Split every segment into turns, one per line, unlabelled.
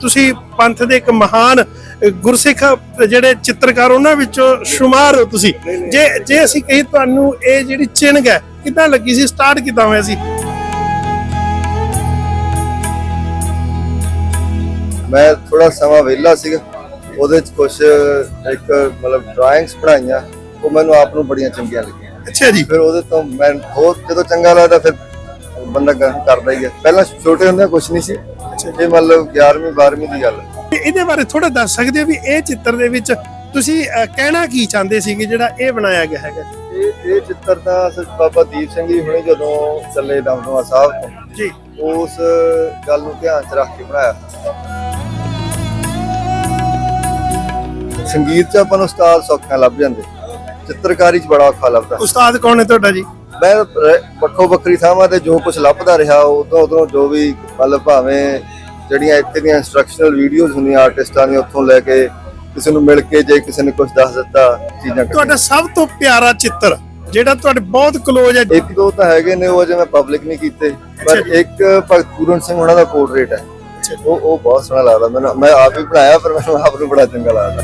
ਤੁਸੀਂ ਪੰਥ ਦੇ ਇੱਕ ਮਹਾਨ ਗੁਰਸਿੱਖ ਜਿਹੜੇ ਚਿੱਤਰਕਾਰ ਉਹਨਾਂ ਵਿੱਚੋਂ ਸ਼ੁਮਾਰ ਹੋ ਤੁਸੀਂ। ਜੇ ਜੇ ਅਸੀਂ ਕਹੀ ਤੁਹਾਨੂੰ ਇਹ ਜਿਹੜੀ ਚਿੰਗ ਹੈ ਕਿੱਦਾਂ ਲੱਗੀ ਸੀ? ਸਟਾਰਟ ਕਿੱਦਾਂ ਹੋਇਆ ਸੀ?
ਮੈਂ ਥੋੜਾ ਸਮਾਂ ਵਿਹਲਾ ਸੀਗਾ। ਉਹਦੇ ਚ ਕੁਝ ਇੱਕ ਮਤਲਬ ਡਰਾਇੰਗਸ ਬਣਾਈਆਂ। ਉਹ ਮੈਨੂੰ ਆਪ ਨੂੰ ਬੜੀਆਂ ਚੰਗੀਆਂ ਲੱਗੀਆਂ।
ਅੱਛਾ ਜੀ।
ਫਿਰ ਉਹਦੇ ਤੋਂ ਮੈਂ ਹੋਰ ਜਦੋਂ ਚੰਗਾ ਲੱਗਦਾ ਫਿਰ ਬੰਦਾ ਕਰਦਾ ਹੀ ਹੈ। ਪਹਿਲਾਂ ਛੋਟੇ ਹੁੰਦੇ ਕੁਝ ਨਹੀਂ ਸੀ। ਇਹ ਮਤਲਬ 11ਵੀਂ 12ਵੀਂ ਦੀ ਗੱਲ। ਹੈ।
ਤੇ ਇਹਦੇ ਬਾਰੇ ਥੋੜਾ ਦੱਸ ਸਕਦੇ ਹੋ ਵੀ ਇਹ ਚਿੱਤਰ ਦੇ ਵਿੱਚ ਤੁਸੀਂ ਅ, ਕਹਿਣਾ ਕੀ ਚਾਹੁੰਦੇ ਸੀਗੇ ਜਿਹੜਾ ਇਹ ਬਣਾਇਆ ਗਿਆ ਹੈਗਾ?
ਇਹ ਇਹ ਚਿੱਤਰ ਤਾਂ ਅਸਲ 'ਚ ਬਾਬਾ ਦੀਪ ਸਿੰਘ ਜੀ ਹੁਣੇ ਜਦੋਂ ਚੱਲੇ ਦਮਦਮਾ ਸਾਹਿਬ ਤੋਂ।
ਜੀ।
ਉਸ ਗੱਲ ਨੂੰ ਧਿਆਨ 'ਚ ਰੱਖ ਕੇ ਬਣਾਇਆ। ਸੰਗੀਤ 'ਚ ਆਪਾਂ ਨੂੰ ਉਸਤਾਦ ਸੌਖਾ ਲੱਭ ਜਾਂਦੇ। ਚਿੱਤਰਕਾਰੀ 'ਚ ਬੜਾ ਔਖਾ ਲੱਭਦਾ।
ਉਸਤਾਦ ਕੌਣ ਹੈ ਤੁਹਾਡਾ ਜੀ?
ਮੈਂ ਵੱਖੋ ਵੱਖਰੀ ਥਾਵਾਂ ਤੇ ਜੋ ਕੁਝ ਲੱਭਦਾ ਰਿਹਾ ਉਦੋਂ ਉਦੋਂ ਜੋ ਵੀ ਮਤਲਬ ਭਾਵੇਂ ਜਿਹੜੀਆਂ ਇੱਥੇ ਦੀਆਂ ਇਨਸਟਰਕਸ਼ਨਲ ਵੀਡੀਓਜ਼ ਹੁੰਦੀਆਂ ਆਰਟਿਸਟਾਂ ਦੀਆਂ ਉੱਥੋਂ ਲੈ ਕੇ ਕਿਸੇ ਨੂੰ ਮਿਲ ਕੇ ਜੇ ਕਿਸੇ ਨੇ ਕੁਝ ਦੱਸ ਦਿੱਤਾ ਚੀਜ਼ਾਂ
ਤੁਹਾਡਾ ਸਭ ਤੋਂ ਪਿਆਰਾ ਚਿੱਤਰ ਜਿਹੜਾ ਤੁਹਾਡੇ ਬਹੁਤ ক্লোਜ਼ ਹੈ
ਇੱਕ ਦੋ ਤਾਂ ਹੈਗੇ ਨੇ ਉਹ ਮੈਂ ਪਬਲਿਕ ਨਹੀਂ ਕੀਤੇ ਪਰ। ਇੱਕ ਭਗਤ ਪੂਰਨ ਸਿੰਘ ਉਹਨਾਂ ਦਾ ਪੋਰਟਰੇਟ ਹੈ। ਉਹ ਉਹ ਬਹੁਤ ਸੋਹਣਾ ਲੱਗਦਾ ਮੈਨੂੰ ਮੈਂ ਆਪ ਹੀ ਬਣਾਇਆ ਪਰ ਮੈਨੂੰ ਆਪ ਨੂੰ ਬੜਾ ਚੰਗਾ ਲੱਗਦਾ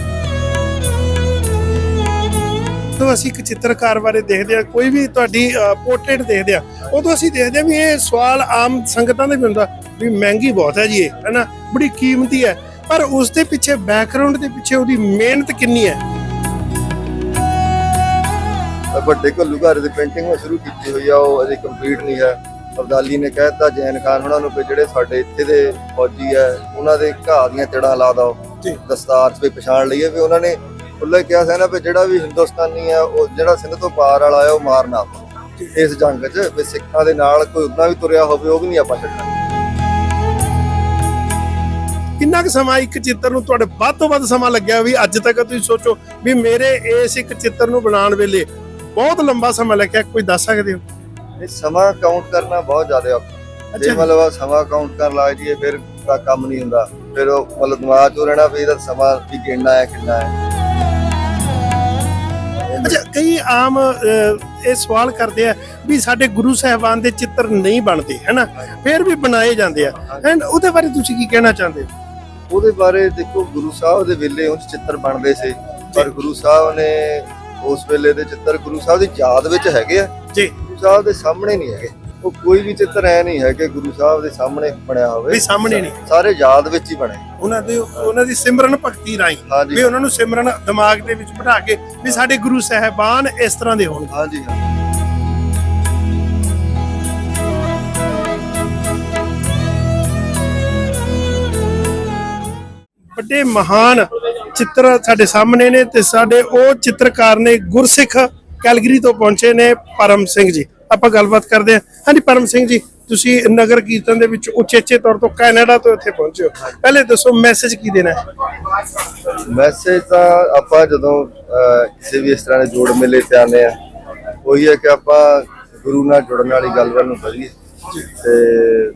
ਜਦੋਂ ਅਸੀਂ ਇੱਕ ਚਿੱਤਰਕਾਰ ਬਾਰੇ ਦੇਖਦੇ ਆ ਕੋਈ ਵੀ ਤੁਹਾਡੀ ਪੋਰਟਰੇਟ ਦੇਖਦੇ ਆ ਉਦੋਂ ਅਸੀਂ ਦੇਖਦੇ ਆ ਵੀ ਇਹ ਸਵਾਲ ਆਮ ਸੰਗਤਾਂ ਦੇ ਵੀ ਹੁੰਦਾ ਵੀ ਮਹਿੰਗੀ ਬਹੁਤ ਹੈ ਜੀ ਇਹ ਹੈਨਾ? ਬੜੀ ਕੀਮਤੀ ਹੈ। ਪਰ ਉਸ ਦੇ ਪਿੱਛੇ ਬੈਕਗ੍ਰਾਉਂਡ ਦੇ ਪਿੱਛੇ ਉਹਦੀ ਮਿਹਨਤ ਕਿੰਨੀ ਹੈ?
ਵੱਡੇ ਘੱਲੂਘਾਰੇ ਦੀ ਪੇਂਟਿੰਗ ਮੈਂ ਸ਼ੁਰੂ ਕੀਤੀ ਹੋਈ ਆ ਉਹ ਅਜੇ ਕੰਪਲੀਟ ਨਹੀਂ ਹੈ। ਅਬਦਾਲੀ ਨੇ ਕਹਿਤਾ ਜੈਨ ਖਾਨ ਉਹਨਾਂ ਨੂੰ ਵੀ ਜਿਹੜੇ ਸਾਡੇ ਇੱਥੇ ਦੇ ਫੌਜੀ ਹੈ ਉਹਨਾਂ ਦੇ ਘਾਹ ਦੀਆਂ ਤੜਾਂ ਲਾ ਦੋ
ਜੀ।
ਦਸਤਾਰ 'ਚ ਵੀ ਪਛਾਣ ਲਈਏ ਵੀ ਉਹਨਾਂ ਨੇ ਖੁੱਲੇ ਕਿਹਾ ਸੀ ਨਾ ਵੀ ਜਿਹੜਾ ਵੀ ਹਿੰਦੁਸਤਾਨੀ ਆ ਉਹ ਜਿਹੜਾ ਸਿੰਧ ਤੋਂ ਪਾਰ ਵਾਲਾ ਆ ਉਹ ਮਾਰਨਾ ਆਪਾਂ ਇਸ ਜੰਗ 'ਚ ਵੀ ਸਿੱਖਾਂ ਦੇ ਨਾਲ ਕੋਈ ਉਦਾਂ ਵੀ ਤੁਰਿਆ ਹੋਵੇ ਉਹ ਵੀ ਨਹੀਂ ਆਪਾਂ ਛੱਡਣਾ।
ਕਿੰਨਾ ਕੁ ਸਮਾਂ ਇੱਕ ਚਿੱਤਰ ਨੂੰ ਤੁਹਾਡੇ ਵੱਧ ਤੋਂ ਵੱਧ ਸਮਾਂ ਲੱਗਿਆ ਵੀ ਅੱਜ ਤੱਕ ਤੁਸੀਂ ਸੋਚੋ ਵੀ ਮੇਰੇ ਇਸ ਇੱਕ ਚਿੱਤਰ ਨੂੰ ਬਣਾਉਣ ਵੇਲੇ ਬਹੁਤ ਲੰਬਾ ਸਮਾਂ ਲੱਗਿਆ ਕੋਈ ਦੱਸ ਸਕਦੇ ਹੋ?
ਇਹ ਸਮਾਂ ਕਾਊਂਟ ਕਰਨਾ ਬਹੁਤ ਜ਼ਿਆਦਾ ਔਖਾ। ਜੇ। ਮਤਲਬ ਸਮਾਂ ਕਾਊਂਟ ਕਰਨ ਲੱਗ ਜਾਈਏ ਫਿਰ ਕੰਮ ਨਹੀਂ ਹੁੰਦਾ। ਫਿਰ ਉਹ ਮਤਲਬ ਦਿਮਾਗ 'ਚ ਰਹਿਣਾ ਵੀ ਇਹਦਾ ਸਮਾਂ ਵੀ ਗਿਣਨਾ ਹੈ ਕਿੰਨਾ ਹੈ।
ਅੱਛਾ ਕਈ ਆਮ ਇਹ ਸਵਾਲ ਕਰਦੇ ਆ ਵੀ ਸਾਡੇ ਗੁਰੂ ਸਾਹਿਬਾਨ ਦੇ ਚਿੱਤਰ ਨਹੀਂ ਬਣਦੇ ਹੈਨਾ ਫਿਰ ਵੀ ਬਣਾਏ ਜਾਂਦੇ ਆ। ਐਂਡ ਉਹਦੇ ਬਾਰੇ ਤੁਸੀਂ ਕੀ ਕਹਿਣਾ ਚਾਹੁੰਦੇ ਹੋ?
ਉਹਦੇ ਬਾਰੇ ਦੇਖੋ ਗੁਰੂ ਸਾਹਿਬ ਦੇ ਵੇਲੇ ਉਹ ਚਿੱਤਰ ਬਣਦੇ ਸੀ ਪਰ ਗੁਰੂ ਸਾਹਿਬ ਨੇ ਉਸ ਵੇਲੇ ਦੇ ਚਿੱਤਰ ਗੁਰੂ ਸਾਹਿਬ ਦੀ ਯਾਦ ਵਿੱਚ ਹੈਗੇ ਆ।
ਜੀ।
ਗੁਰੂ ਸਾਹਿਬ ਦੇ ਸਾਹਮਣੇ ਨਹੀਂ ਹੈਗੇ। ਉਹ ਕੋਈ ਵੀ ਚਿੱਤਰ ਐ ਨਹੀਂ ਹੈ ਕਿ ਗੁਰੂ ਸਾਹਿਬ ਦੇ ਸਾਹਮਣੇ ਬਣਿਆ ਹੋਵੇ।
ਵੀ ਸਾਹਮਣੇ ਨਹੀਂ।
ਸਾਰੇ ਯਾਦ ਵਿੱਚ ਹੀ ਬਣੇ।
ਉਹਨਾਂ ਦੇ ਉਹਨਾਂ ਦੀ ਸਿਮਰਨ ਭਗਤੀ
ਹਾਂਜੀ।
ਵੀ ਉਹਨਾਂ ਨੂੰ ਸਿਮਰਨ ਦਿਮਾਗ ਦੇ ਵਿੱਚ ਬਿਠਾ ਕੇ ਵੀ ਸਾਡੇ ਗੁਰੂ ਸਾਹਿਬਾਨ ਇਸ ਤਰ੍ਹਾਂ ਦੇ ਹੋਣ
ਹਾਂਜੀ ਹਾਂ।
ਵੱਡੇ ਮਹਾਨ ਚਿੱਤਰ ਸਾਡੇ ਸਾਹਮਣੇ ਨੇ ਤੇ ਸਾਡੇ ਉਹ ਚਿੱਤਰਕਾਰ ਨੇ ਗੁਰਸਿੱਖ ਕੈਲਗਰੀ ਤੋਂ ਪਹੁੰਚੇ ਨੇ ਪਰਮ ਸਿੰਘ ਜੀ। ਆਪਾਂ ਗੱਲਬਾਤ ਕਰਦੇ ਹਾਂ। ਹਾਂਜੀ ਪਰਮ ਸਿੰਘ ਜੀ ਤੁਸੀਂ ਨਗਰ ਕੀਰਤਨ ਦੇ ਵਿੱਚ ਉਚੇਚੇ ਤੌਰ ਤੋਂ ਕੈਨੇਡਾ ਤੋਂ ਇੱਥੇ ਪਹੁੰਚੇ ਹੋ। ਪਹਿਲੇ ਦੱਸੋ ਮੈਸੇਜ ਕੀ ਦੇਣਾ
ਮੈਸੇਜ ਤਾਂ ਆਪਾਂ ਜਦੋਂ ਅਹ, ਕਿਸੇ ਵੀ ਇਸ ਤਰ੍ਹਾਂ ਦੇ ਜੋੜ ਮੇਲੇ ਤੇ ਆਉਂਦੇ ਆ ਉਹੀ ਹੈ ਕਿ ਆਪਾਂ ਗੁਰੂ ਨਾਲ ਜੁੜਨ ਵਾਲੀ ਗੱਲ ਵੱਲ ਨੂੰ ਵਧੀਏ। ਤੇ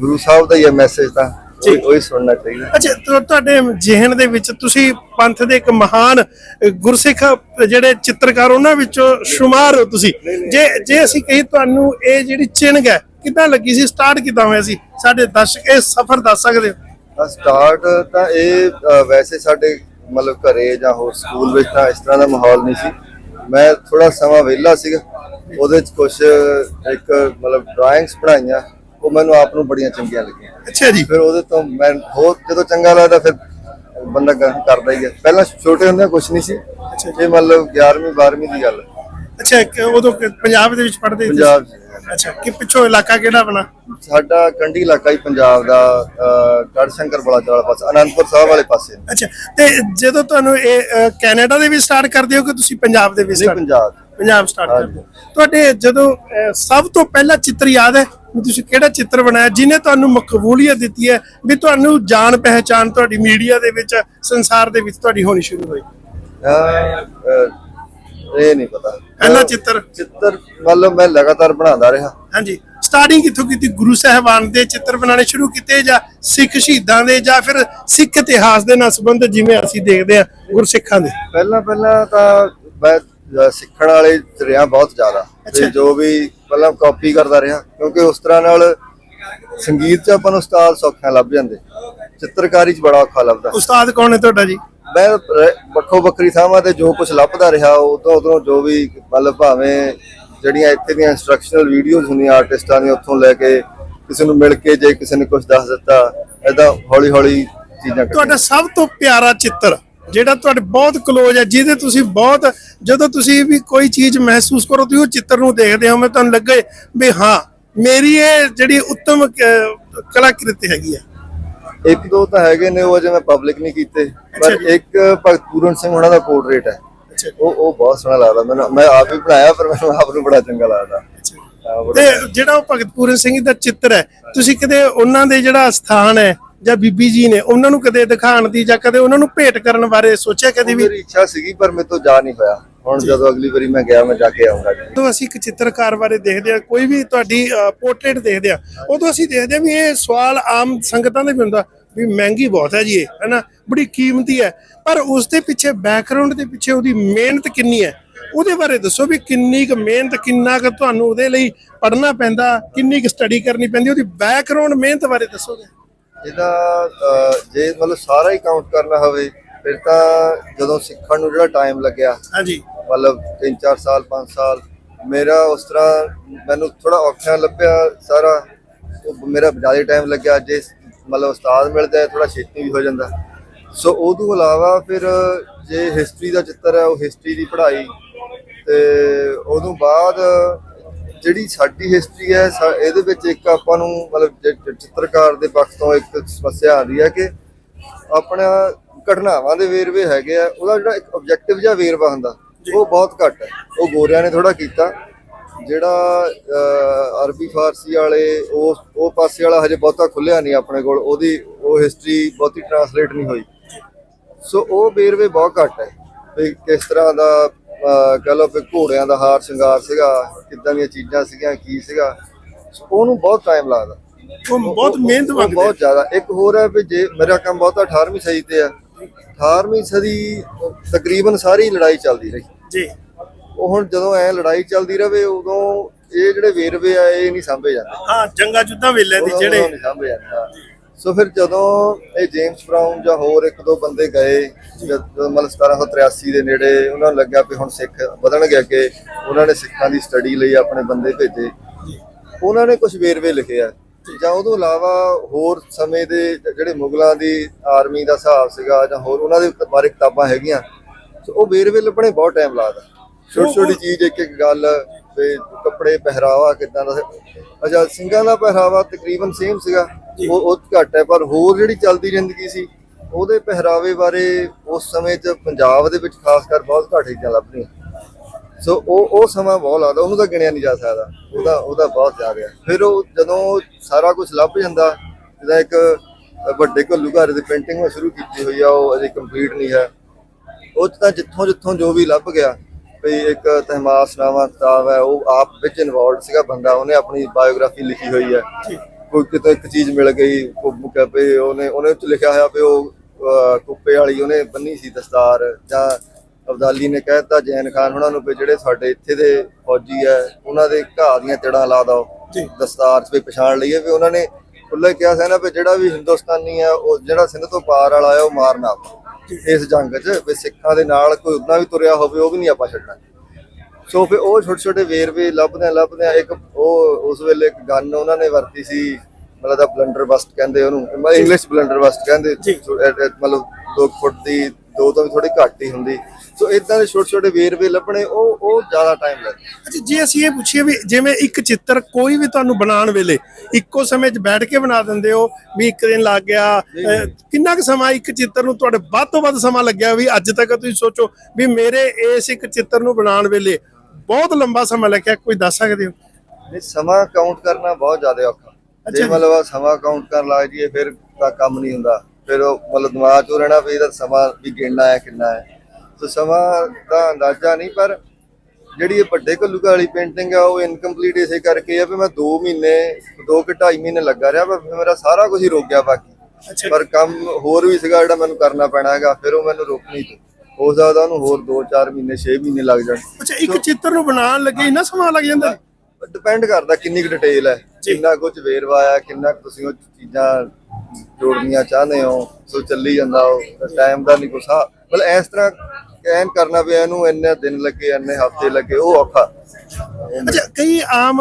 ਗੁਰੂ ਸਾਹਿਬ ਦਾ ਹੀ ਹੈ ਮੈਸੇਜ ਤਾਂ। ਉਹੀ- ਉਹੀ ਸੁਣਨਾ ਚਾਹੀਦਾ।
ਅੱਛਾ ਤੁ- ਤੁਹਾਡੇ ਜ਼ਿਹਨ ਦੇ ਵਿੱਚ ਤੁਸੀਂ ਪੰਥ ਦੇ ਇੱਕ ਮਹਾਨ ਅ, ਗੁਰਸਿੱਖ ਜਿਹੜੇ ਚਿੱਤਰਕਾਰ ਉਹਨਾਂ ਵਿੱਚੋਂ ਸ਼ੁਮਾਰ ਹੋ ਤੁਸੀਂ। ਜੇ ਜੇ ਅਸੀਂ ਕਹੀ ਤੁਹਾਨੂੰ ਇਹ ਜਿਹੜੀ ਚਿੰਗ ਹੈ ਕਿੱਦਾਂ ਲੱਗੀ ਸੀ? ਸਟਾਰਟ ਕਿੱਦਾਂ ਹੋਇਆ ਸੀ? ਸਾਡੇ ਦਰਸ਼ਕ ਇਹ ਸਫ਼ਰ ਦੱਸ ਸਕਦੇ ਹੋ?
ਸਟਾਰਟ ਤਾਂ ਇਹ ਵੈਸੇ ਸਾਡੇ ਮਤਲਬ ਘਰੇ ਜਾਂ ਹੋਰ ਸਕੂਲ ਵਿੱਚ ਤਾਂ ਇਸ ਤਰ੍ਹਾਂ ਦਾ ਮਾਹੌਲ ਨਹੀਂ ਸੀ। ਮੈਂ ਥੋੜਾ ਸਮਾਂ ਵਿਹਲਾ ਸੀਗਾ। ਉਹਦੇ ਚ ਕੁਝ ਇੱਕ ਮਤਲਬ ਡਰਾਇੰਗਸ ਬਣਾਈਆਂ। ਉਹ ਮੈਨੂੰ ਆਪ ਨੂੰ ਬੜੀਆਂ ਚੰਗੀਆਂ ਲੱਗੀਆਂ।
ਅੱਛਾ ਜੀ।
ਫਿਰ ਉਹਦੇ ਤੋਂ ਮੈਂ ਹੋਰ ਜਦੋਂ ਚੰਗਾ ਲੱਗਦਾ ਫਿਰ ਬੰਦਾ ਕ- ਕਰਦਾ ਹੀ ਹੈ। ਪਹਿਲਾਂ ਛੋਟੇ ਹੁੰਦੇ ਕੁਝ ਨਹੀਂ ਸੀ। ਇਹ ਮਤਲਬ 11ਵੀਂ 12ਵੀਂ ਦੀ ਗੱਲ ਹੈ।
ਅੱਛਾ ਕਿ ਉਦੋਂ ਕਿ ਪੰਜਾਬ ਦੇ ਵਿੱਚ ਪੜ੍ਹਦੇ ਸੀ?
ਪੰਜਾਬ 'ਚ।
ਅੱਛਾ ਕਿ ਪਿੱਛੋਂ ਇਲਾਕਾ ਕਿਹੜਾ ਬਣਾ
ਸਾਡਾ ਕੰਢੀ ਇਲਾਕਾ ਹੀ ਪੰਜਾਬ ਦਾ ਅਹ, ਗੜ੍ਹਸ਼ੰਕਰ ਬਲਾਚੌਰ ਵਾਲਾ ਪਾਸੇ ਅਨੰਦਪੁਰ ਸਾਹਿਬ ਵਾਲੇ ਪਾਸੇ। ਨਹੀਂ
ਅੱਛਾ ਤੇ ਜਦੋਂ ਤੁਹਾਨੂੰ ਇਹ ਅ, ਕੈਨੇਡਾ ਦੇ ਵੀ ਸਟਾਰਟ ਕਰਦੇ ਹੋ ਕਿ ਤੁਸੀਂ ਪੰਜਾਬ ਦੇ ਵੀ ਸਟਾਰਟ
ਪੰਜਾਬ।
ਪੰਜਾਬ ਸਟਾਰਟ ਕਰਦੇ ਤੁਹਾਡੇ ਜਦੋਂ ਅਹ, ਸਭ ਤੋਂ ਪਹਿਲਾ ਚਿੱਤਰ ਯਾਦ ਹੈ? ਵੀ ਤੁਸੀਂ ਕਿਹੜਾ ਚਿੱਤਰ ਬਣਾਇਆ ਜਿਹਨੇ ਤੁਹਾਨੂੰ ਮਕਬੂਲੀਅਤ ਦਿੱਤੀ ਹੈ ਵੀ ਤੁਹਾਨੂੰ ਜਾਣ ਪਹਿਚਾਨ ਤੁਹਾਡੀ ਮੀਡੀਆ ਦੇ ਵਿੱਚ ਸੰਸਾਰ ਦੇ ਵਿੱਚ ਤੁਹਾਡੀ ਹੋਣੀ ਸ਼ੁਰੂ ਹੋਈ?
ਅਹ, ਅਹ, ਇਹ ਨਹੀਂ ਪਤਾ।
ਪਹਿਲਾ ਚਿੱਤਰ?
ਚਿੱਤਰ ਮਤਲਬ ਮੈਂ ਲਗਾਤਾਰ ਬਣਾਉਂਦਾ ਰਿਹਾ।
ਹਾਂਜੀ। ਸਟਾਰਟਿੰਗ ਕਿੱਥੋਂ ਕੀਤੀ? ਗੁਰੂ ਸਾਹਿਬਾਨ ਦੇ ਚਿੱਤਰ ਬਣਾਉਣੇ ਸ਼ੁਰੂ ਕੀਤੇ ਜਾਂ ਸਿੱਖ ਸ਼ਹੀਦਾਂ ਦੇ ਜਾਂ ਫਿਰ ਸਿੱਖ ਇਤਿਹਾਸ ਦੇ ਨਾਲ ਸੰਬੰਧਿਤ ਜਿਵੇਂ ਅਸੀਂ ਦੇਖਦੇ ਹਾਂ ਗੁਰਸਿੱਖਾਂ ਦੇ?
ਪਹਿਲਾਂ ਪਹਿਲਾਂ ਤਾਂ ਮੈਂ ਸਿੱਖਣ ਵਾਲੇ ਰਿਹਾ ਬਹੁਤ ਜ਼ਿਆਦਾ। ਤੇ ਜੋ ਵੀ ਪਹਿਲਾਂ ਕਾਪੀ ਕਰਦਾ ਰਿਹਾ ਕਿਉਂਕਿ ਉਸ ਤਰ੍ਹਾਂ ਨਾਲ ਸੰਗੀਤ 'ਚ ਆਪਾਂ ਨੂੰ ਉਸਤਾਦ ਸੌਖਿਆਂ ਲੱਭ ਜਾਂਦੇ। ਚਿੱਤਰਕਾਰੀ 'ਚ ਬੜਾ ਔਖਾ ਲੱਭਦਾ।
ਉਸਤਾਦ ਕੌਣ ਹੈ ਤੁਹਾਡਾ ਜੀ?
ਮੈਂ ਵੱਖੋ ਵੱਖਰੀ ਥਾਵਾਂ ਤੇ ਜੋ ਕੁਝ ਲੱਭਦਾ ਰਿਹਾ ਉਦੋਂ ਉਦੋਂ ਜੋ ਵੀ ਮਤਲਬ ਭਾਵੇਂ ਜਿਹੜੀਆਂ ਇੱਥੇ ਦੀਆਂ ਇੰਸਟਰਕਸ਼ਨਲ ਵੀਡੀਓਜ਼ ਹੁੰਦੀਆਂ ਆਰਟਿਸਟਾਂ ਦੀਆਂ ਉੱਥੋਂ ਲੈ ਕੇ ਕਿਸੇ ਨੂੰ ਮਿਲ ਕੇ ਜੇ ਕਿਸੇ ਨੇ ਕੁਝ ਦੱਸ ਦਿੱਤਾ ਐਦਾਂ ਹੌਲੀ ਹੌਲੀ ਚੀਜ਼ਾਂ
ਤੁਹਾਡਾ ਸਭ ਤੋਂ ਪਿਆਰਾ ਚਿੱਤਰ ਜਿਹੜਾ ਤੁਹਾਡੇ ਬਹੁਤ ਕਲੋਜ਼ ਹੈ ਜਿਹਦੇ ਤੁਸੀਂ ਬਹੁਤ ਜਦੋਂ ਤੁਸੀਂ ਵੀ ਕੋਈ ਚੀਜ਼ ਮਹਿਸੂਸ ਕਰੋ ਤੁਸੀਂ ਉਹ ਚਿੱਤਰ ਨੂੰ ਦੇਖਦੇ ਹੋ ਮੈਂ ਤੁਹਾਨੂੰ ਲੱਗੇ ਵੀ ਹਾਂ ਮੇਰੀ ਇਹ ਜਿਹੜੀ ਉੱਤਮ ਕਲਾਕ੍ਰਿਤੀ ਹੈਗੀ ਹੈ
ਇੱਕ ਦੋ ਤਾਂ ਹੈਗੇ ਨੇ ਉਹ ਅਜੇ ਮੈਂ ਪਬਲਿਕ ਨਹੀਂ ਕੀਤੇ ਪਰ। ਇੱਕ ਭਗਤ ਪੂਰਨ ਸਿੰਘ ਉਹਨਾਂ ਦਾ ਪੋਰਟਰੇਟ ਹੈ। ਉਹ ਉਹ ਬਹੁਤ ਸੋਹਣਾ ਲੱਗਦਾ ਮੈਨੂੰ ਮੈਂ ਆਪ ਹੀ ਬਣਾਇਆ ਪਰ ਮੈਨੂੰ ਆਪ ਨੂੰ ਬੜਾ ਚੰਗਾ ਲੱਗਦਾ।
ਤੇ ਜਿਹੜਾ ਉਹ ਭਗਤ ਪੂਰਨ ਸਿੰਘ ਦਾ ਚਿੱਤਰ ਹੈ ਤੁਸੀਂ ਕਦੇ ਉਹਨਾਂ ਦੇ ਜਿਹੜਾ ਸਥਾਨ ਹੈ ਜਾਂ ਬੀਬੀ ਜੀ ਨੇ ਉਹਨਾਂ ਨੂੰ ਕਦੇ ਦਿਖਾਉਣ ਦੀ ਜਾਂ ਕਦੇ ਉਹਨਾਂ ਨੂੰ ਭੇਟ ਕਰਨ ਬਾਰੇ ਸੋਚਿਆ ਕਦੇ ਵੀ?
ਮੇਰੀ ਇੱਛਾ ਸੀਗੀ ਪਰ ਮੇਰੇ ਤੋਂ ਜਾ ਨਹੀਂ ਹੋਇਆ। ਹੁਣ ਜਦੋਂ ਅਗਲੀ ਵਾਰੀ ਮੈਂ ਗਿਆ ਮੈਂ ਜਾ ਕੇ ਆਉਂਗਾ। ਜੀ
ਜਦੋਂ ਅਸੀਂ ਇੱਕ ਚਿੱਤਰਕਾਰ ਬਾਰੇ ਦੇਖਦੇ ਆ ਕੋਈ ਵੀ ਤੁਹਾਡੀ ਪੋਰਟਰੇਟ ਦੇਖਦੇ ਆ ਉਦੋਂ ਅਸੀਂ ਦੇਖਦੇ ਆ ਵੀ ਇਹ ਸਵਾਲ ਆਮ ਸੰਗਤਾਂ ਦਾ ਵੀ ਹੁੰਦਾ ਵੀ ਮਹਿੰਗੀ ਬਹੁਤ ਹੈ ਜੀ ਇਹ ਹੈਨਾ? ਬੜੀ ਕੀਮਤੀ ਹੈ। ਪਰ ਉਸ ਦੇ ਪਿੱਛੇ ਬੈਕਗ੍ਰਾਉਂਡ ਦੇ ਪਿੱਛੇ ਉਹਦੀ ਮਿਹਨਤ ਕਿੰਨੀ ਹੈ? ਉਹਦੇ ਬਾਰੇ ਦੱਸੋ ਵੀ ਕਿੰਨੀ ਕੁ ਮਿਹਨਤ ਕਿੰਨਾ ਕੁ ਤੁਹਾਨੂੰ ਉਹਦੇ ਲਈ ਪੜ੍ਹਨਾ ਪੈਂਦਾ ਕਿੰਨੀ ਕੁ ਸਟੱਡੀ ਕਰਨੀ ਪੈਂਦੀ ਉਹਦੀ ਬੈਕਗ੍ਰਾਉਂਡ ਮਿਹਨਤ ਬਾਰੇ ਦੱਸੋਗੇ?
ਇਹਦਾ ਜੇ ਮਤਲਬ ਸਾਰਾ ਹੀ ਕਾਊਂਟ ਕਰਨਾ ਹੋਵੇ ਫਿਰ ਤਾਂ ਜਦੋਂ ਸਿੱਖਣ ਨੂੰ ਜਿਹੜਾ ਟਾਈਮ ਲੱਗਿਆ
ਹਾਂਜੀ।
ਮਤਲਬ 3-4 ਸਾਲ 5 ਸਾਲ ਮੇਰਾ ਉਸ ਤਰ੍ਹਾਂ ਮੈਨੂੰ ਥੋੜਾ ਔਖਾ ਲੱਭਿਆ ਸਾਰਾ। ਉਹ ਮੇਰਾ ਜ਼ਿਆਦਾ ਟਾਈਮ ਲੱਗਿਆ ਜੇ ਮਤਲਬ ਉਸਤਾਦ ਮਿਲ ਜਾਏ ਥੋੜਾ ਛੇਤੀ ਵੀ ਹੋ ਜਾਂਦਾ। ਸੋ ਉਹਦੋਂ ਇਲਾਵਾ ਫਿਰ ਜੇ ਹਿਸਟਰੀ ਦਾ ਚਿੱਤਰ ਹੈ ਉਹ ਹਿਸਟਰੀ ਦੀ ਪੜ੍ਹਾਈ ਤੇ ਉਦੋਂ ਬਾਅਦ ਜਿਹੜੀ ਸਾਡੀ ਹਿਸਟਰੀ ਹੈ ਇਹਦੇ ਵਿੱਚ ਇੱਕ ਆਪਾਂ ਨੂੰ ਮਤਲਬ ਜ- ਜ- ਚਿੱਤਰਕਾਰ ਦੇ ਪੱਖ ਤੋਂ ਇੱਕ ਸਮੱਸਿਆ ਆ ਰਹੀ ਹੈ ਕਿ ਆਪਣਾ ਘਟਨਾਵਾਂ ਦੇ ਵੇਰਵੇ ਹੈਗੇ ਆ ਉਹਦਾ ਜਿਹੜਾ ਇੱਕ ਆਬਜੈਕਟਿਵ ਜਿਹਾ ਵੇਰਵਾ ਹੁੰਦਾ ਉਹ ਬਹੁਤ ਘੱਟ ਹੈ। ਉਹ ਗੋਰਿਆਂ ਨੇ ਥੋੜਾ ਕੀਤਾ। ਜਿਹੜਾ ਅਰਬੀ ਫਾਰਸੀ ਵਾਲੇ ਉਹ ਉਹ ਪਾਸੇ ਵਾਲਾ ਹਜੇ ਬਹੁਤਾ ਖੁੱਲਿਆ ਨਹੀਂ ਆਪਣੇ ਕੋਲ ਉਹਦੀ ਉਹ ਹਿਸਟਰੀ ਬਹੁਤੀ ਟਰਾਂਸਲੇਟ ਨਹੀਂ ਹੋਈ। ਸੋ ਉਹ ਵੇਰਵੇ ਬਹੁਤ ਘੱਟ ਹੈ ਵੀ ਕਿਸ ਤਰ੍ਹਾਂ ਦਾ ਕਹਿ ਲਓ ਵੀ ਘੋੜਿਆਂ ਦਾ ਹਾਰ ਸ਼ਿੰਗਾਰ ਸੀਗਾ ਕਿੱਦਾਂ ਦੀਆਂ ਚੀਜ਼ਾਂ ਸੀਗੀਆਂ ਕੀ ਸੀਗਾ ਉਹਨੂੰ ਬਹੁਤ ਟਾਈਮ ਲੱਗਦਾ।
ਉਹ ਬਹੁਤ ਮਿਹਨਤ ਮੰਗਦੇ
ਬਹੁਤ ਜ਼ਿਆਦਾ। ਇੱਕ ਹੋਰ ਹੈ ਵੀ ਜੇ ਮੇਰਾ ਕੰਮ ਬਹੁਤਾ 18ਵੀਂ ਸਦੀ ਤੇ ਆ। 18ਵੀਂ ਸਦੀ ਤਕਰੀਬਨ ਸਾਰੀ ਲੜਾਈ ਚੱਲਦੀ ਰਹੀ।
ਜੀ।
ਉਹ ਹੁਣ ਜਦੋਂ ਐ ਲੜਾਈ ਚੱਲਦੀ ਰਵੇ ਉਦੋਂ ਇਹ ਜਿਹੜੇ ਵੇਰਵੇ ਆ ਇਹ ਨਹੀਂ ਸਾਂਭੇ ਜਾਂਦੇ।
ਹਾਂ ਜੰਗਾ ਜੁੱਦਾਂ ਵੇਲੇ ਦੀ ਜਿਹੜੇ
ਨਹੀਂ ਸਾਂਭੇ ਜਾਂਦੇ। ਸੋ ਫਿਰ ਜਦੋਂ ਇਹ ਜੇਮਸ ਬਰਾਊਨ ਜਾਂ ਹੋਰ ਇੱਕ ਦੋ ਬੰਦੇ ਗਏ ਮਤਲਬ 1783 ਦੇ ਨੇੜੇ ਉਹਨਾਂ ਨੂੰ ਲੱਗਿਆ ਵੀ ਹੁਣ ਸਿੱਖ ਵਧਣਗੇ ਅੱਗੇ ਉਹਨਾਂ ਨੇ ਸਿੱਖਾਂ ਦੀ ਸਟੱਡੀ ਲਈ ਆਪਣੇ ਬੰਦੇ ਭੇਜੇ। ਉਹਨਾਂ ਨੇ ਕੁਝ ਵੇਰਵੇ ਲਿਖੇ ਆ। ਜਾਂ ਉਹਦੋਂ ਇਲਾਵਾ ਹੋਰ ਸਮੇਂ ਦੇ ਜਿਹੜੇ ਮੁਗਲਾਂ ਦੀ ਆਰਮੀ ਦਾ ਹਿਸਾਬ ਸੀਗਾ ਜਾਂ ਹੋਰ ਉਹਨਾਂ ਦੇ ਬਾਰੇ ਕਿਤਾਬਾਂ ਹੈਗੀਆਂ ਸੋ ਉਹ ਵੇਰਵੇ ਲੱਭਣੇ ਬਹੁਤ ਟਾਈਮ ਲੱਗਦਾ। ਛੋਟੀ ਛੋਟੀ ਚੀਜ਼ ਇੱਕ ਇੱਕ ਗੱਲ ਵੀ ਕੱਪੜੇ ਪਹਿਰਾਵਾ ਕਿਦਾਂ ਦਾ। ਅੱਛਾ ਸਿੰਘਾਂ ਦਾ ਪਹਿਰਾਵਾ ਤਕਰੀਬਨ ਸੇਮ ਸੀਗਾ। ਉਹ ਉਹ ਘੱਟ ਹੈ ਪਰ ਹੋਰ ਜਿਹੜੀ ਚੱਲਦੀ ਜ਼ਿੰਦਗੀ ਸੀ ਉਹਦੇ ਪਹਿਰਾਵੇ ਬਾਰੇ ਉਸ ਸਮੇਂ 'ਚ ਪੰਜਾਬ ਦੇ ਵਿੱਚ ਖਾਸ ਕਰ ਬਹੁਤ ਘੱਟ ਚੀਜ਼ਾਂ ਲੱਭਦੀਆਂ। ਸੋ ਉਹ ਉਹ ਸਮਾਂ ਬਹੁਤ ਲੱਗਦਾ ਉਹਨੂੰ ਤਾਂ ਗਿਣਿਆ ਨਹੀਂ ਜਾ ਸਕਦਾ। ਉਹਦਾ ਉਹਦਾ ਬਹੁਤ ਜ਼ਿਆਦਾ ਹੈ। ਫਿਰ ਉਹ ਜਦੋਂ ਸਾਰਾ ਕੁਝ ਲੱਭ ਜਾਂਦਾ ਜਿਹਦਾ ਇੱਕ ਵੱਡੇ ਘੱਲੂਘਾਰੇ ਦੀ ਪੇਂਟਿੰਗ ਮੈਂ ਸ਼ੁਰੂ ਕੀਤੀ ਹੋਈ ਆ ਉਹ ਅਜੇ ਕੰਪਲੀਟ ਨਹੀਂ ਹੈ। ਉਹ ਤਾਂ ਜਿੱਥੋਂ ਜਿੱਥੋਂ ਜੋ ਵੀ ਲੱਭ ਗਿਆ ਵੀ ਇੱਕ ਤਹਿਮਾਸ ਨਾਮਾ ਕਿਤਾਬ ਹੈ ਉਹ ਆਪ ਵਿੱਚ ਇਨਵੋਲਡ ਸੀਗਾ ਬੰਦਾ ਉਹਨੇ ਆਪਣੀ ਬਾਇਓਗ੍ਰਾਫੀ ਲਿਖੀ ਹੋਈ ਹੈ। ਕੋਈ ਕਿਤੇ ਇੱਕ ਚੀਜ਼ ਮਿਲ ਗਈ ਉਹ ਕਹੇ ਉਹਨੇ ਉਹਨੇ ਉੱਚ ਲਿਖਿਆ ਹੋਇਆ ਵੀ ਉਹ ਕੁੱਪੇ ਵਾਲੀ ਉਹਨੇ ਬੰਨੀ ਸੀ ਦਸਤਾਰ ਜਾਂ ਅਬਦਾਲੀ ਨੇ ਕਹਿਤਾ ਜੈਨ ਖਾਨ ਉਹਨਾਂ ਨੂੰ ਵੀ ਜਿਹੜੇ ਸਾਡੇ ਇੱਥੇ ਦੇ ਫੌਜੀ ਹੈ ਉਹਨਾਂ ਦੇ ਘਾਹ ਦੀਆਂ ਜੜਾਂ ਲਾ ਦੋ ਦਸਤਾਰ 'ਚ ਵੀ ਪਛਾਣ ਲਈਏ ਵੀ ਉਹਨਾਂ ਨੇ ਖੁੱਲੇ ਕਿਹਾ ਸੀ ਨਾ ਵੀ ਜਿਹੜਾ ਵੀ ਹਿੰਦੁਸਤਾਨੀ ਹੈ ਉਹ ਜਿਹੜਾ ਸਿੰਧ ਤੋਂ ਪਾਰ ਵਾਲਾ ਹੈ ਉਹ ਮਾਰਨਾ। ਇਸ ਜੰਗ 'ਚ ਵੀ ਸਿੱਖਾਂ ਦੇ ਨਾਲ ਕੋਈ ਉਦਾਂ ਵੀ ਤੁਰਿਆ ਹੋਵੇ ਉਹ ਵੀ ਨਹੀਂ ਆਪਾਂ ਛੱਡਣਾ। ਸੋ ਫਿਰ ਉਹ ਛੋਟੇ ਛੋਟੇ ਵੇਰਵੇ ਲੱਭਦੇ ਲੱਭਦੇ ਇੱਕ ਉਹ ਉਸ ਵੇਲੇ ਇੱਕ ਗਨ ਉਹਨਾਂ ਨੇ ਵਰਤੀ ਸੀ ਮਤਲਬ ਦਾ ਬਲੰਡਰ ਬਸਟ ਕਹਿੰਦੇ ਉਹਨੂੰ ਇੰਗਲਿਸ਼ ਬਲੰਡਰ ਬਸਟ ਕਹਿੰਦੇ ਮਤਲਬ 2 ਫੁੱਟ ਦੀ ਦੋ ਤੋਂ ਵੀ ਥੋੜੀ ਘੱਟ ਹੀ ਹੁੰਦੀ। ਸੋ ਇਦਾਂ ਦੇ ਛੋਟੇ ਛੋਟੇ ਵੇਰਵੇ ਲੱਭਣੇ ਉਹ ਉਹ ਜ਼ਿਆਦਾ ਟਾਈਮ ਲੱਗਦਾ।
ਅੱਛਾ ਜੇ ਅਸੀਂ ਇਹ ਪੁੱਛੀਏ ਵੀ ਜਿਵੇਂ ਇੱਕ ਚਿੱਤਰ ਕੋਈ ਵੀ ਤੁਹਾਨੂੰ ਬਣਾਉਣ ਵੇਲੇ ਇੱਕੋ ਸਮੇਂ 'ਚ ਬੈਠ ਕੇ ਬਣਾ ਦਿੰਦੇ ਹੋ ਵੀ ਇੱਕ ਦਿਨ ਲੱਗ ਗਿਆ ਅਹ, ਕਿੰਨਾ ਕੁ ਸਮਾਂ ਇੱਕ ਚਿੱਤਰ ਨੂੰ ਤੁਹਾਡੇ ਵੱਧ ਤੋਂ ਵੱਧ ਸਮਾਂ ਲੱਗਿਆ ਵੀ ਅੱਜ ਤੱਕ ਤੁਸੀਂ ਸੋਚੋ ਵੀ ਮੇਰੇ ਇਸ ਇੱਕ ਚਿੱਤਰ ਨੂੰ ਬਣਾਉਣ ਵੇਲੇ ਬਹੁਤ ਲੰਬਾ ਸਮਾਂ ਲੱਗਿਆ ਕੋਈ ਦੱਸ ਸਕਦੇ ਹੋ?
ਨਹੀਂ ਸਮਾਂ ਕਾਊਂਟ ਕਰਨਾ ਬਹੁਤ ਜ਼ਿਆਦਾ ਔਖਾ। ਜੇ ਮਤਲਬ ਸਮਾਂ ਕਾਊਂਟ ਕਰਨ ਲੱਗ ਜਾਈਏ ਫਿਰ ਤਾਂ ਕੰਮ ਨਹੀਂ ਹੁੰਦਾ। ਫਿਰ ਉਹ ਮਤਲਬ ਦਿਮਾਗ 'ਚ ਰਹਿਣਾ ਵੀ ਇਹਦਾ ਸਮਾਂ ਵੀ ਗਿਣਨਾ ਹੈ ਕਿੰਨਾ ਹੈ। ਸੋ ਸਮਾਂ ਦਾ ਅੰਦਾਜ਼ਾ ਨਹੀਂ ਪਰ ਜਿਹੜੀ ਇਹ ਵੱਡੇ ਘੱਲੂਕਾ ਵਾਲੀ ਪੇਂਟਿੰਗ ਆ ਉਹ ਇਨਕੰਪਲੀਟ ਇਸੇ ਕਰਕੇ ਆ ਵੀ ਮੈਂ 2 ਮਹੀਨੇ 2 ਕਿ 2.5 ਮਹੀਨੇ ਲੱਗਾ ਰਿਹਾ ਪਰ ਮੇਰਾ ਸਾਰਾ ਕੁਝ ਹੀ ਰੁਕ ਗਿਆ ਬਾਕੀ। ਪਰ ਕੰਮ ਹੋਰ ਵੀ ਸੀਗਾ ਜਿਹੜਾ ਮੈਨੂੰ ਕਰਨਾ ਪੈਣਾ ਹੈਗਾ ਫਿਰ ਉਹ ਮੈਨੂੰ ਰੋਕ ਨਹੀਂ ਸੀ ਹੋ ਸਕਦਾ ਉਹਨੂੰ ਹੋਰ 2-4 ਮਹੀਨੇ 6 ਮਹੀਨੇ ਲੱਗ ਜਾਣ।
ਅੱਛਾ ਇੱਕ ਚਿੱਤਰ ਨੂੰ ਬਣਾਉਣ ਲੱਗੇ ਇੰਨਾ ਸਮਾਂ ਲੱਗ ਜਾਂਦਾ?
ਡਿਪੈਂਡ ਕਰਦਾ ਕਿੰਨੀ ਕੁ ਡਿਟੇਲ ਹੈ। ਕਿੰਨਾ ਕੁਝ ਵੇਰਵਾ ਆ ਕਿੰਨਾ ਕੁ ਤੁਸੀਂ ਉਹ ਚੀਜ਼ਾਂ ਜੋੜਨੀਆਂ ਚਾਹੁੰਦੇ ਹੋ ਸੋ ਚੱਲੀ ਜਾਂਦਾ ਉਹ ਟਾਈਮ ਦਾ ਨਹੀਂ ਗੁੱਸਾ ਮਤਲਬ ਇਸ ਤਰ੍ਹਾਂ ਕਹਿਣ ਕਰਨਾ ਵੀ ਇਹਨੂੰ ਇੰਨੇ ਦਿਨ ਲੱਗੇ ਇੰਨੇ ਹਫ਼ਤੇ ਲੱਗੇ ਉਹ ਔਖਾ।
ਅੱਛਾ ਕਈ ਆਮ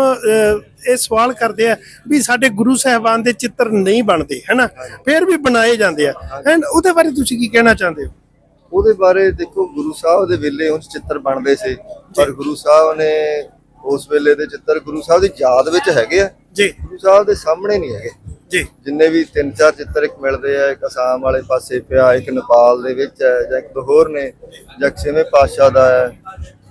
ਇਹ ਸਵਾਲ ਕਰਦੇ ਆ ਵੀ ਸਾਡੇ ਗੁਰੂ ਸਾਹਿਬਾਨ ਦੇ ਚਿੱਤਰ ਨਹੀਂ ਬਣਦੇ ਹੈਨਾ? ਫਿਰ ਵੀ ਬਣਾਏ ਜਾਂਦੇ ਆ। ਐਂਡ ਉਹਦੇ ਬਾਰੇ ਤੁਸੀਂ ਕੀ ਕਹਿਣਾ ਚਾਹੁੰਦੇ ਹੋ?
ਉਹਦੇ ਬਾਰੇ ਦੇਖੋ ਗੁਰੂ ਸਾਹਿਬ ਦੇ ਵੇਲੇ ਉਸ ਚਿੱਤਰ ਬਣਦੇ ਸੀ ਪਰ ਗੁਰੂ ਸਾਹਿਬ ਨੇ ਉਸ ਵੇਲੇ ਦੇ ਚਿੱਤਰ ਗੁਰੂ ਸਾਹਿਬ ਦੀ ਯਾਦ ਵਿੱਚ ਹੈਗੇ ਆ।
ਜੀ।
ਗੁਰੂ ਸਾਹਿਬ ਦੇ ਸਾਹਮਣੇ ਨਹੀਂ ਹੈਗੇ।
ਜੀ।
ਜਿੰਨੇ ਵੀ ਤਿੰਨ ਚਾਰ ਚਿੱਤਰ ਇੱਕ ਮਿਲਦੇ ਆ ਇੱਕ ਅਸਾਮ ਵਾਲੇ ਪਾਸੇ ਪਿਆ ਇੱਕ ਨੇਪਾਲ ਦੇ ਵਿੱਚ ਹੈ ਜਾਂ ਇੱਕ ਹੋਰ ਨੇ ਜਾਂ ਛੇਵੇਂ ਪਾਤਸ਼ਾਹ ਦਾ ਹੈ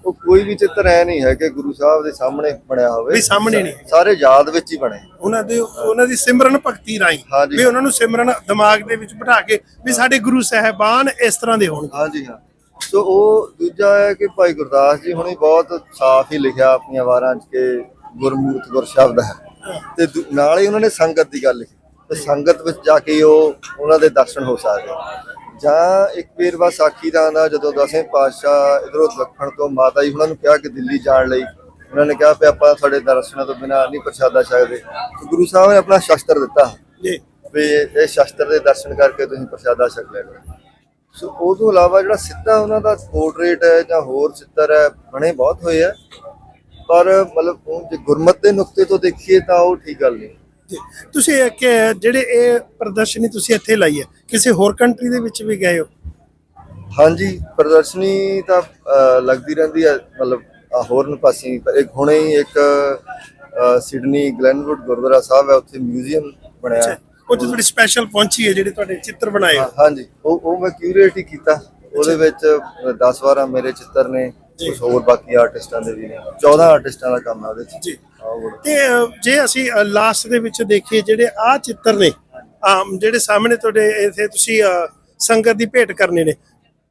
ਉਹ ਕੋਈ ਵੀ ਚਿੱਤਰ ਐ ਨਹੀਂ ਹੈ ਕਿ ਗੁਰੂ ਸਾਹਿਬ ਦੇ ਸਾਹਮਣੇ ਬਣਿਆ ਹੋਵੇ।
ਵੀ ਸਾਹਮਣੇ ਨਹੀਂ।
ਸਾਰੇ ਯਾਦ ਵਿੱਚ ਹੀ ਬਣੇ।
ਉਹਨਾਂ ਦੇ ਉਹਨਾਂ ਦੀ ਸਿਮਰਨ ਭਗਤੀ
ਹਾਂਜੀ।
ਵੀ ਉਹਨਾਂ ਨੂੰ ਸਿਮਰਨ ਦਿਮਾਗ ਦੇ ਵਿੱਚ ਬਿਠਾ ਕੇ ਵੀ ਸਾਡੇ ਗੁਰੂ ਸਾਹਿਬਾਨ ਇਸ ਤਰ੍ਹਾਂ ਦੇ ਹੋਣਗੇ।
ਹਾਂਜੀ ਹਾਂ। ਸੋ ਉਹ ਦੂਜਾ ਹੈ ਕਿ ਭਾਈ ਗੁਰਦਾਸ ਜੀ ਹੁਣੇ ਬਹੁਤ ਸਾਫ਼ ਹੀ ਲਿਖਿਆ ਆਪਣੀਆਂ ਵਾਰਾਂ 'ਚ ਕਿ ਗੁਰਮੂਰਤ ਗੁਰ ਸ਼ਬਦ ਹੈ। ਤੇ ਦੂ- ਨਾਲ ਹੀ ਉਹਨਾਂ ਨੇ ਸੰਗਤ ਦੀ ਗੱਲ ਲਿਖੀ ਤੇ ਸੰਗਤ ਵਿੱਚ ਜਾ ਕੇ ਉਹ ਉਹਨਾਂ ਦੇ ਦਰਸ਼ਨ ਹੋ ਸਕਦੇ ਆ। ਜਾਂ ਇੱਕ ਵੇਰਵਾ ਸਾਖੀ ਦਾ ਆਉਂਦਾ ਜਦੋਂ ਦਸਵੇਂ ਪਾਤਸ਼ਾਹ ਇਧਰੋਂ ਦੱਖਣ ਤੋਂ ਮਾਤਾ ਜੀ ਉਹਨਾਂ ਨੂੰ ਕਿਹਾ ਕਿ ਦਿੱਲੀ ਜਾਣ ਲਈ ਉਹਨਾਂ ਨੇ ਕਿਹਾ ਵੀ ਆਪਾਂ ਤੁਹਾਡੇ ਦਰਸ਼ਨਾਂ ਤੋਂ ਬਿਨਾਂ ਨਹੀਂ ਪ੍ਰਸ਼ਾਦਾ ਛਕਦੇ। ਤੇ ਗੁਰੂ ਸਾਹਿਬ ਨੇ ਆਪਣਾ ਸ਼ਸਤਰ ਦਿੱਤਾ।
ਜੀ।
ਵੀ ਇਹ ਸ਼ਸਤਰ ਦੇ ਦਰਸ਼ਨ ਕਰਕੇ ਤੁਸੀਂ ਪ੍ਰਸ਼ਾਦਾ ਛਕ ਲੈਣਾ। ਸੋ ਉਹ ਤੋਂ ਇਲਾਵਾ ਜਿਹੜਾ ਸਿੱਧਾ ਉਹਨਾਂ ਦਾ ਪੋਰਟਰੇਟ ਹੈ ਜਾਂ ਹੋਰ ਚਿੱਤਰ ਹੈ ਬਣੇ ਬਹੁਤ ਹੋਏ ਆ। ਪਰ ਮਤਲਬ ਉਹ ਜੇ ਗੁਰਮਤ ਦੇ ਨੁਕਤੇ ਤੋਂ ਦੇਖੀਏ ਤਾਂ ਉਹ ਠੀਕ ਗੱਲ ਨਹੀਂ।
ਜੀ। ਤੁਸੀਂ ਇਹ ਕਿ ਜਿਹੜੇ ਇਹ ਪ੍ਰਦਰਸ਼ਨੀ ਤੁਸੀਂ ਇੱਥੇ ਲਾਈ ਹੈ ਕਿਸੇ ਹੋਰ ਕੰਟਰੀ ਦੇ ਵਿੱਚ ਵੀ ਗਏ ਹੋ?
ਹਾਂਜੀ ਪ੍ਰਦਰਸ਼ਨੀ ਤਾਂ ਅਹ, ਲੱਗਦੀ ਰਹਿੰਦੀ ਹੈ ਮਤਲਬ ਆਹ ਹੋਰਨ ਪਾਸੇ। ਪਰ ਇੱਕ ਹੁਣੇ ਹੀ ਇੱਕ ਅਹ, ਸਿਡਨੀ ਗਲੈਨਵੁੱਡ ਗੁਰਦੁਆਰਾ ਸਾਹਿਬ ਹੈ ਉੱਥੇ ਮਿਊਜ਼ੀਅਮ ਬਣਿਆ। ਹੈ।
ਉਹ ਤੁਹਾਡੀ ਸਪੈਸ਼ਲ ਪਹੁੰਚੀ ਹੈ ਜਿਹੜੇ ਤੁਹਾਡੇ ਚਿੱਤਰ ਬਣਾਏ
ਹਾਂ- ਹਾਂਜੀ। ਉਹ ਉਹ ਮੈਂ ਕਿਊਰੇਟ ਹੀ ਕੀਤਾ। ਉਹਦੇ ਵਿੱਚ 10 12 ਮੇਰੇ ਚਿੱਤਰ ਨੇ। ਕੁਝ ਹੋਰ ਬਾਕੀ ਆਰਟਿਸਟਾਂ ਦੇ ਵੀ ਨੇ। 14 ਆਰਟਿਸਟਾਂ ਦਾ ਕੰਮ ਹੈ ਉਹਦੇ ਚ।
ਜੀ। ਤੇ ਜੇ ਅਸੀਂ ਲਾਸਟ ਦੇ ਵਿੱਚ ਦੇਖੀਏ ਜਿਹੜੇ ਆ ਚਿੱਤਰ ਨੇ ਆਮ ਜਿਹੜੇ ਸਾਹਮਣੇ ਤੁਹਾਡੇ ਇੱਥੇ ਤੁਸੀਂ ਸੰਗਤ ਦੀ ਭੇਟ ਕਰਨੇ ਨੇ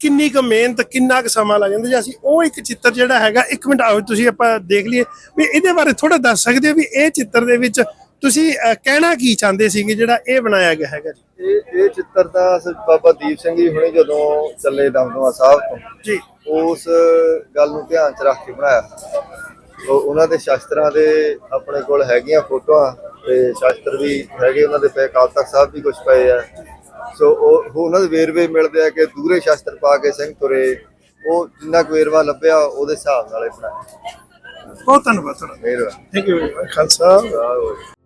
ਕਿੰਨੀ ਕੁ ਮਿਹਨਤ ਕਿੰਨਾ ਕੁ ਸਮਾਂ ਲੱਗ ਜਾਂਦਾ? ਜੇ ਅਸੀਂ ਉਹ ਇੱਕ ਚਿੱਤਰ ਜਿਹੜਾ ਹੈਗਾ ਇੱਕ ਮਿੰਟ ਆਓ ਤੁਸੀਂ ਆਪਾਂ ਦੇਖ ਲਈਏ। ਵੀ ਇਹਦੇ ਬਾਰੇ ਥੋੜਾ ਦੱਸ ਸਕਦੇ ਹੋ ਵੀ ਇਹ ਚਿੱਤਰ ਦੇ ਵਿੱਚ ਤੁਸੀਂ ਅਹ, ਕਹਿਣਾ ਕੀ ਚਾਹੁੰਦੇ ਸੀਗੇ ਜਿਹੜਾ ਇਹ ਬਣਾਇਆ ਗਿਆ ਹੈਗਾ ਜੀ?
ਇਹ ਇਹ ਚਿੱਤਰ ਤਾਂ ਬਾਬਾ ਦੀਪ ਸਿੰਘ ਜੀ ਹੁਣੇ ਜਦੋਂ ਚੱਲੇ ਦਮਦਮਾ ਸਾਹਿਬ ਤੋਂ
ਜੀ।
ਉਸ ਗੱਲ ਨੂੰ ਧਿਆਨ 'ਚ ਰੱਖ ਕੇ ਬਣਾਇਆ। ਉਹ ਉਹਨਾਂ ਦੇ ਸ਼ਾਸਤਰਾਂ ਦੇ ਆਪਣੇ ਕੋਲ ਹੈਗੀਆਂ ਫੋਟੋਆਂ ਤੇ ਸ਼ਾਸਤਰ ਵੀ ਹੈਗੇ ਉਹਨਾਂ ਦੇ ਪਏ ਅਕਾਲ ਤਖਤ ਸਾਹਿਬ ਵੀ ਕੁਝ ਪਏ ਆ। ਸੋ ਉਹ ਉਹ ਉਹਨਾਂ ਦੇ ਵੇਰਵੇ ਮਿਲਦੇ ਆ ਕਿ ਦੂਰੇ ਸ਼ਾਸਤਰ ਪਾ ਕੇ ਸਿੰਘ ਤੁਰੇ ਉਹ ਜਿੰਨਾ ਕੁ ਵੇਰਵਾ ਲੱਭਿਆ ਉਹਦੇ ਹਿਸਾਬ ਨਾਲ ਹੀ ਬਣਾਇਆ।
ਬਹੁਤ ਧੰਨਵਾਦ ਤੁਹਾਡਾ।
ਮਿਹਰਬਾਨੀ।
Thank you Khalsa.